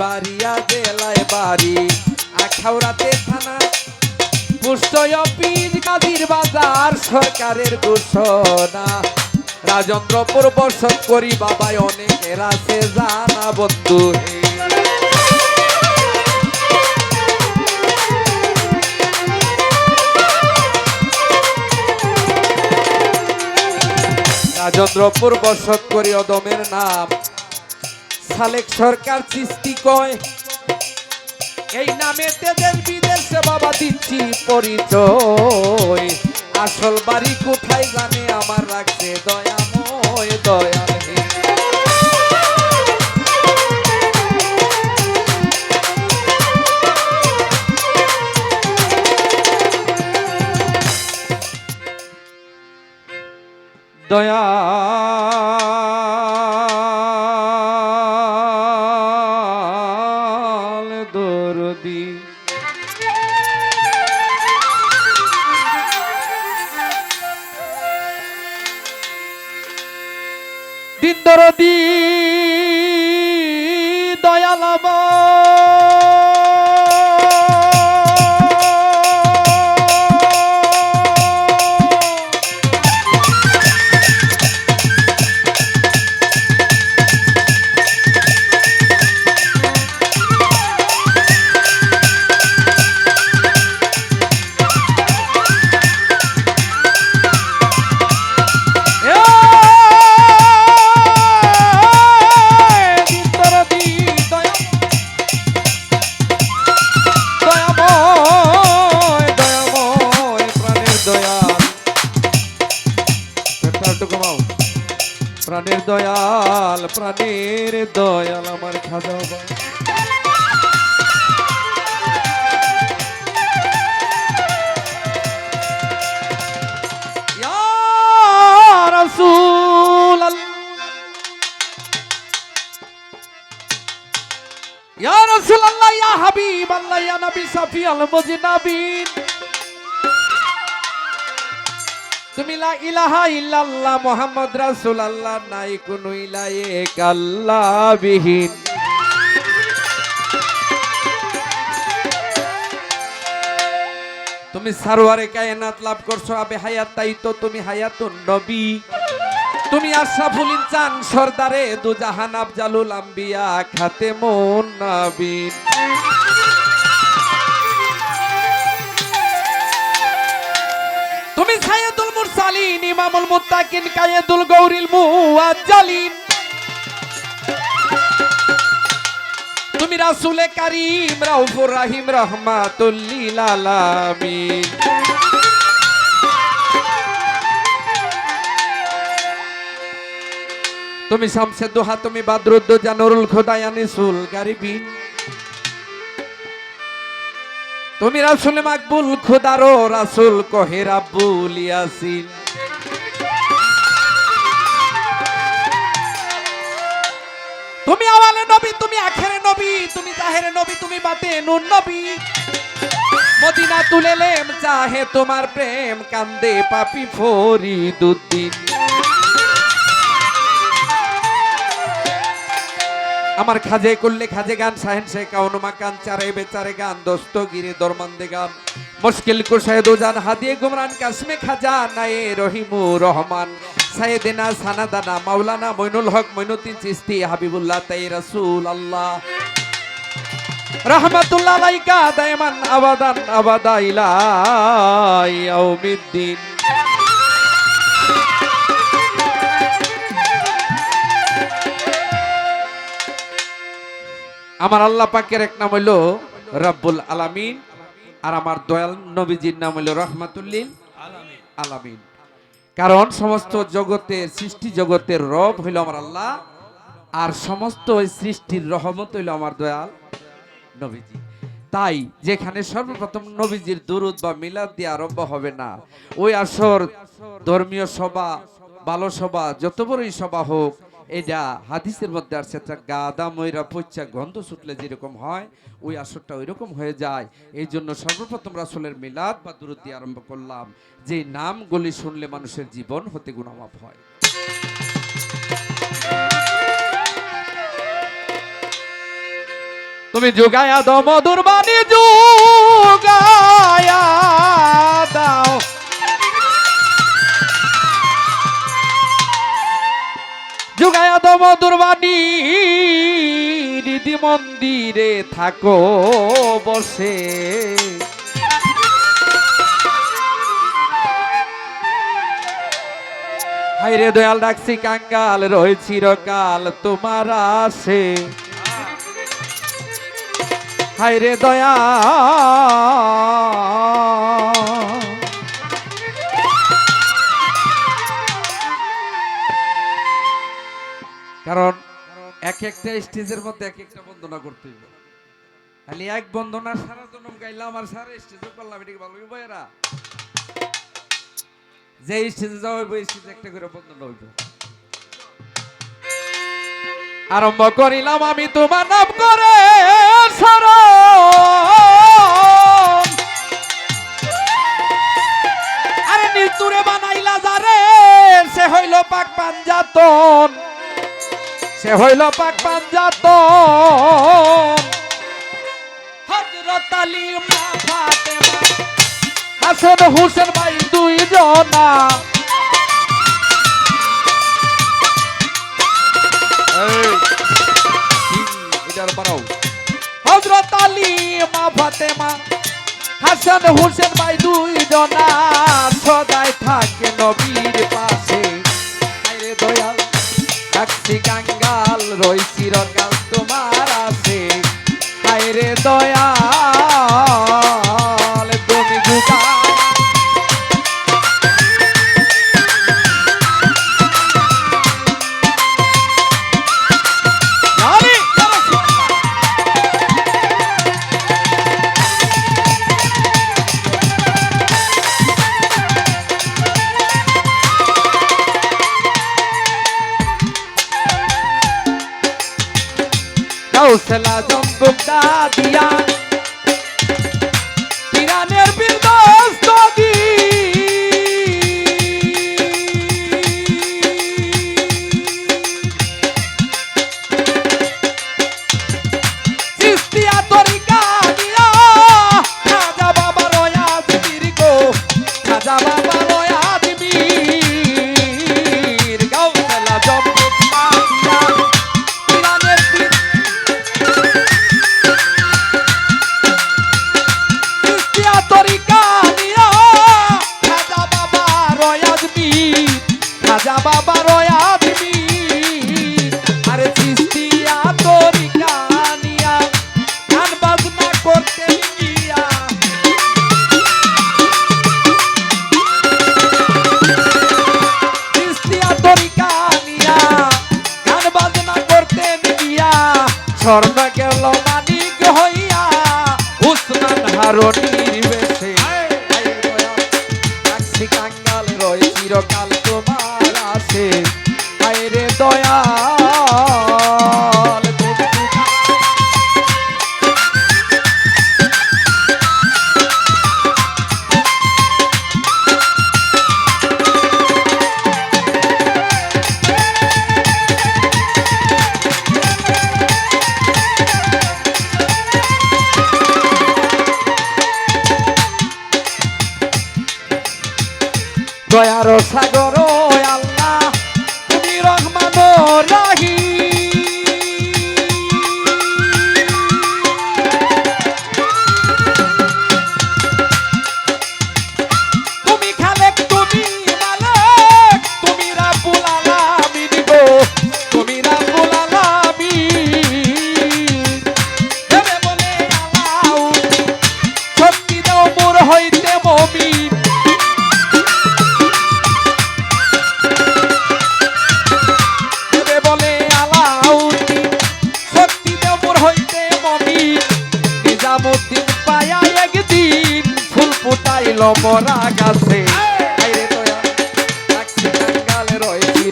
বাড়িয়া জেলায় বাড়ি। আখাউড়াতে থানা পুষ্ট অফিস কাদির বাজার, সরকারের ঘোষণা। রাজেন্দ্রপুর বসত করি বাবাই অনেকের আছে জানা বন্ধু রাজেন্দ্রপুর বসত করি অদমের নাম। সালেক সরকার সৃষ্টি কয় এই নামে দেশ বিদেশে বাবা দিচ্ছি পরিচয় আসল বাড়ি কোথায় জানে আমার রাখছে দয়াময় দয়াল। দয়া দিন দরদি হাবিব, আল্লাহ ইয়া নবী সাফি আল মুজনাবিন। তুমি লা ইলাহা ইল্লাল্লাহ মুহাম্মদ রাসূল আল্লাহ নাই বিহীন তুমি সারওয়ারে কায়নাত লাভ করছ, আবে হায়াত তাই তো তুমি হায়াতুন নবী। তুমি আশরাফুল ইনসান, সরদারে দু জাহান আফজালুল আম্বিয়া খাতেমুন নবীন। তুমি সাইয়্যিদুল মুরসালিন, ইমামুল মুত্তাকিন, কায়েদুল গৌরিল মুআজ্জালিন। তুমি রাসূলে কারীম, রাউফুর রাহিম, রহমাতুল লিল আলামিন। তুমি শামসে দোহা, তুমি বাদরুদ্দ জানুরুল খোদায়ানিসুল গারিবিন তুমি রাসুল মাকবুল খুদারো রাসুল কহে রাব্বুল ইয়াসিন। তুমি আওয়ালে নবী, তুমি আখেরে নবী, তুমি জাহেরে নবী, তুমি বাতে নুন নবী। মদিনা তুলেলেম চাহে তোমার প্রেম, কান্দে পাপি ফরিদুদ্দিন। আমার খাজে করলে খাজে গান, সাহেন সে কাউনুমা কান চারে বেচারে গান, দোস্ত গিরে দরমন্দে গান। মুশকিল কুশায় দুজান, হাদিয়ে গুমরান কাসমে খাজা নায়ে রহিমু রহমান। সাইয়েদিনা সানাদানা, মাওলানা মইনুল হক, মইনুদ্দিন চিস্তি হাবিবুল্লাহ তাই রাসূল আল্লাহ রহমাতুল্লাহ আলাইকা, দায়মান, আবাদান, আবাদা ইলা ইয়াউমিদ্দিন। আমার আল্লাহ পাকের এক নাম হইল রব্বুল আলামিন, আর আমার দয়াল নবীজির নাম হইল রহমাতুল্লিল আলামিন। কারণ সমস্ত জগতের সৃষ্টি জগতের রব হইল আমার আল্লাহ, আর সমস্ত ওই সৃষ্টির রহমত হইল আমার দয়াল নবীজি। তাই যেখানে সর্বপ্রথম নবীজির দুরুদ বা মিলাদ দিয়ে আরম্ভ হবে না, ওই আসর ধর্মীয় সভা ভালো সভা যত বড়ই সভা হোক এটা হাদিসের মধ্যে আসছে, একটা গাদা ময়রা পচ্চা গন্ধ ছুটলে যেরকম হয়, ওই আসরটা ওই রকম হয়ে যায়। এই জন্য সর্বপ্রথম রাসূলের মিলাদ বা দুরুদ দিয়ে আরম্ভ করলাম। যে নামগুলি শুনলে মানুষের জীবন হতে গুণামাপ হয়। তুমি যোগায়া দাও মধুর বাণী যোগায়া যোগায়া দাও মধুর বাণী রীতি মন্দিরে থাকো বসে। হাইরে দয়াল ডাকছি, কাঙ্গাল রয়ে চিরকাল তোমার আসে। হাইরে দয়া এক একটা স্টেজের মধ্যে এক একটা বন্দনা করতে হবে খালি এক বন্দনা সারা জন্ম গাইলাম আর সারা স্টেজে করলাম এটাকে ভালো ভাইয়েরা যে স্টেজে যাওয়া হইব স্টেজে একটা করে বন্দনা হইব। আরম্ভ করিলাম আমি তোমার নাম করে, শরণ। আরে নিতুরে বানাইলা যারে, সে হইল পাক পাঞ্জাতন। সে হইল পাক পাঞ্জাতন হযরত আলী হাসান হুসেন ভাই দুই জনা এটার বাড়াও হজরত আলী মা ফাতেমা হাসান হুসেন ভাই দুই জনা সদাই থাকে নবীর পাশে। দয়াল কাঙ্গাল কৌশলা জম্বুকটা দিয়া। ইরানের বিধ্বস্ত দি চিস্তিয়া তরিকা দিয়া। খাজা বাবা রয়া গো খাজা বাবা রয়া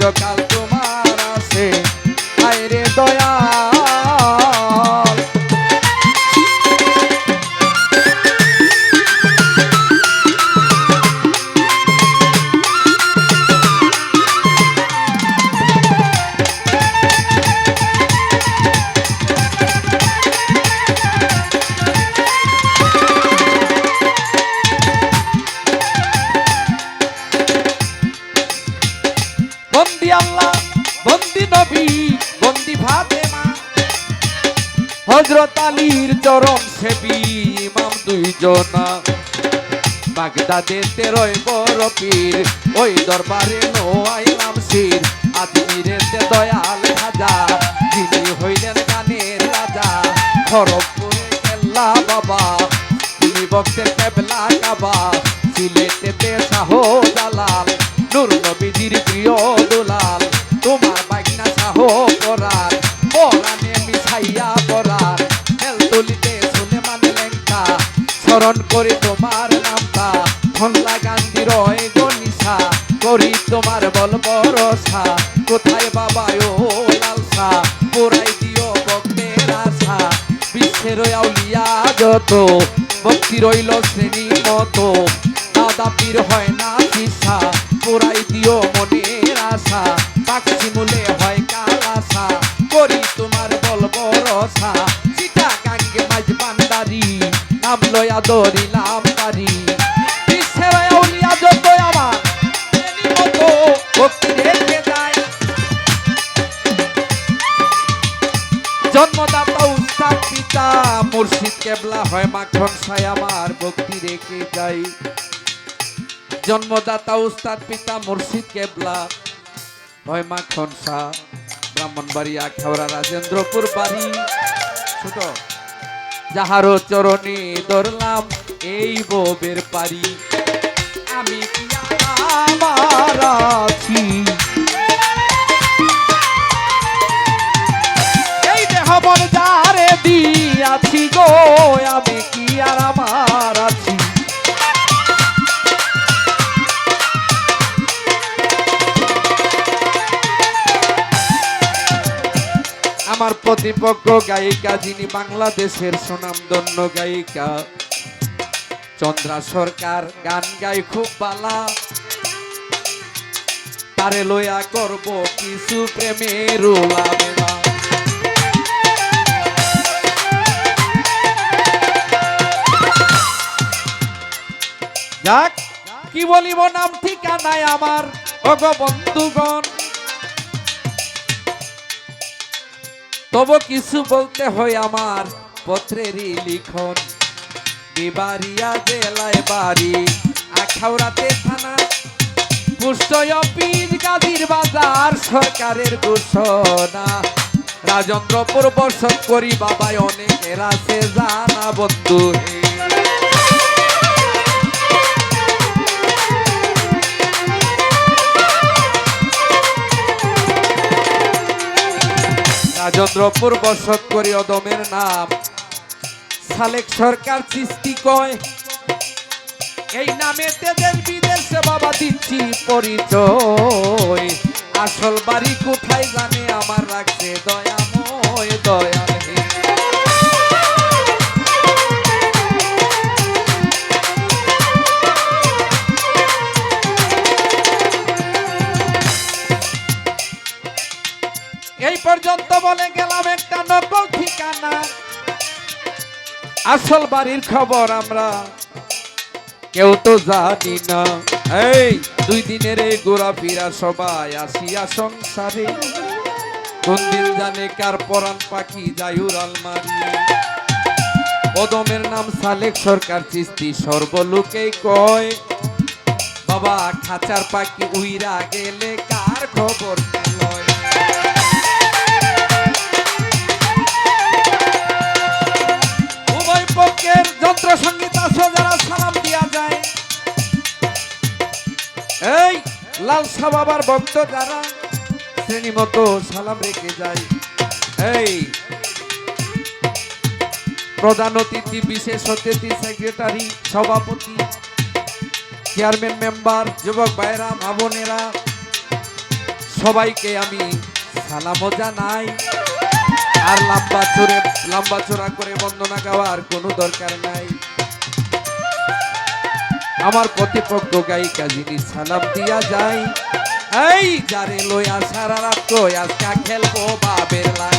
রয় বন্দি আল্লাহ, বন্দি নবী, বন্দি ফাতেমা। হজরত আলীর চরম সেবি ইমাম দুইজনা। বাগদাদে তেরোয় বড় পীর, ওই দরবারে নোয়াই নোয়াইলাম শির। আজমিরেতে দয়াল রাজা যিনি হইলেন গানের রাজা। খড়গপুরে কেল্লা বাবা তিনি বক্তের কেবলা কাবা। সিলেটে তে শাহ জালাল নূর নবীজির দুলাল, তোমার বাইকনা শাহ পরার পরানে মিছাইয়া পরার তেল তুলিতে সুলেমান লেঙ্কা স্মরণ তোমার নামটা। খোল্লা গান্ধীর গনিসা, করি তোমার বল বরসা কোথায় বাবা ও লালসা পোড়াই দিও ভক্তের আশা। বিশ্বের আউলিয়া যত, ভক্তি রইল শ্রেণি মতো। পাখি মূলে হয় কালাসা, করি তোমার বল বরসা চিটা গাঙ্গে মাঝ বান্দারি নাম লয়া দরিলাম পারি যায়। জন্মদাতা উস্তাদ পিতা, মুর্শিদ কেবলা হয় মাখন সাই আমার ভক্তি রেখে যাই জন্মদাতা উস্তাদ পিতা, মুর্শিদ কেবলা হয় মাখন শাহ ব্রাহ্মণবাড়িয়া, খাওড়া রাজেন্দ্রপুর বাড়ি। ছোট যাহারও চরণে ধরলাম এই ববের পারি আমি আছি? এই দেহ মন যারে দিয়াছি গো, আমি কি আর আমার আছি? আমার প্রতিপক্ষ গায়িকা যিনি বাংলাদেশের সুনামধন্য গায়িকা। চন্দ্রা সরকার গান গাই খুব বালা। তারে লইয়া করব কিছু প্রেমের কি বলিব নাম ঠিকানায় আমার? অগ বন্ধুগণ। তবু কিছু বলতে হয় আমার পত্রেরই লিখন। বিবারিয়া জেলায় বাড়ি আখাউরাতে থানা। পুষ্টয় পীর গাদির বাজার সরকারের ঘোষণা। রাজেন্দ্রপুর বর্ষণ করি বাবায় অনেকের আছে জানা বন্ধু রাজেন্দ্রপুর বসত করি অদমের নাম। সালেক সরকার সৃষ্টি কয়। এই নামে তেদের বিদেশে বাবা দিচ্ছি পরিচয়। আসল বাড়ি কোথায় জানে আমার রাখছে দয়াময় দয়াল এই পর্যন্ত বলে গেলাম একটা নকল ঠিকানা। আসল বাড়ির খবর আমরা কেউ তো জানি না। এই দুই দিনের এই ঘোরাফেরা সবাই আসিয়া সংসারে। কোন দিন জানে কার পরাণ পাখি যায়ুর আলমারি পদমের নাম সালেক সরকার চিস্তি সর্বলোকেই কয়। বাবা খাঁচার পাখি উইরা গেলে কার খবর? লালসা বাবার ভক্ত যারা। শ্রেণি মতো সালাম রেখে যায়। এই। প্রধান অতিথি, বিশেষ অতিথি সেক্রেটারি সভাপতি চেয়ারম্যান মেম্বার যুবক ভাইরা মা বোনেরা, সবাইকে আমি সালামও জানাই। আর লম্বা চোরে, লম্বা চড়া করে বন্দনা গাওয়ার কোনো দরকার নাই। আমার প্রতিপক্ষ গায়িকা যিনি সালাম দিয়া যায়, এই যারে লইয়া সারা রাত আজকা খেলব বাবের লাগ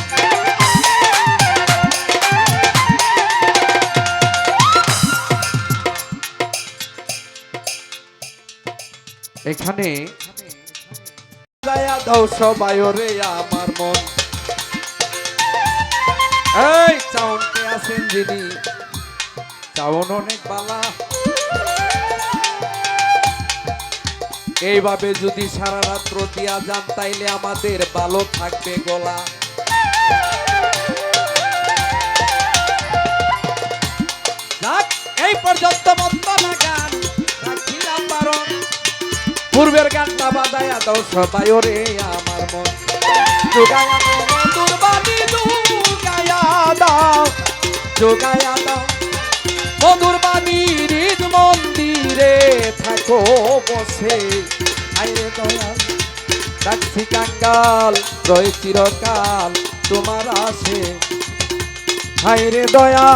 এখানে দয়া দাও সবাই রে আমার মন। এই চাউনকে আছেন যিনি, চাউন অনেক বালা। এইভাবে যদি সারা রাত্র দিয়া যান, তাইলে আমাদের ভালো থাকবে গলা। এই পর্যন্ত গান পূর্বের গানটা বাজায়া দাও সবাই ওরে, আমার মন। যোগায়া দাও। যোগায়া থাকো বসে। আয়ে দয়াল ডাকছি কাঙ্গাল রয়ে চিরকাল তোমার আসে। হাইরে দয়া